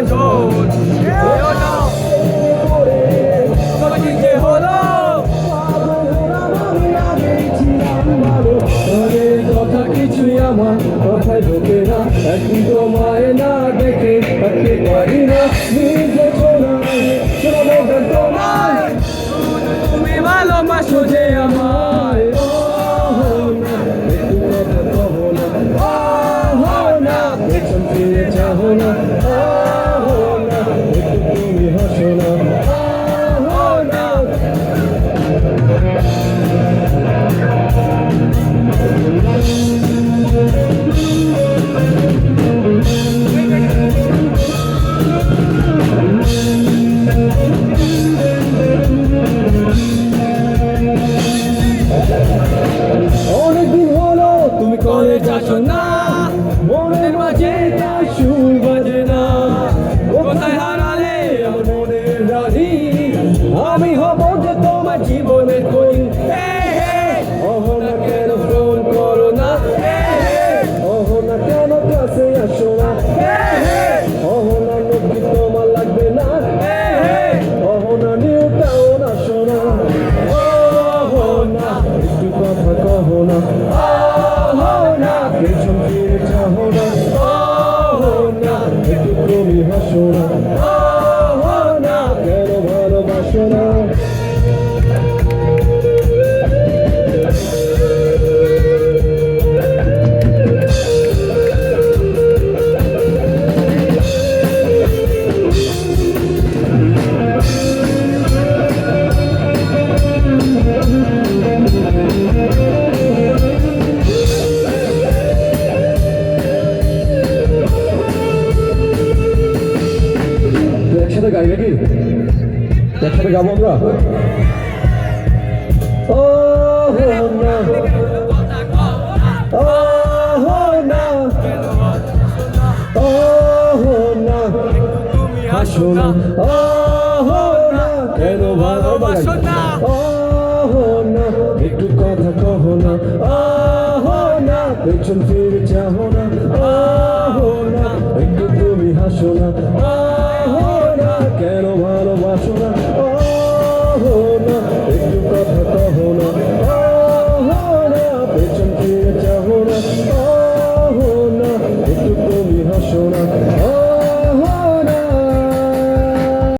মাঝে আমার কথায় ঢোকে না এখন তোমায় না দেখে থাকতে পারি না নিজে বলবেন তোমায় তুমি ভালোবাসো যে আমায়। তুমি গাই নাকি একসাথে গাবো আমরা? ও না। ও না। ও না। হাসো না। ও না। কেন ভালোবাসো না? ও না। একটু কথা কহো না। ও না। পেছন ফিরে চাহো না। ও না। একটু তুমি হাসো না।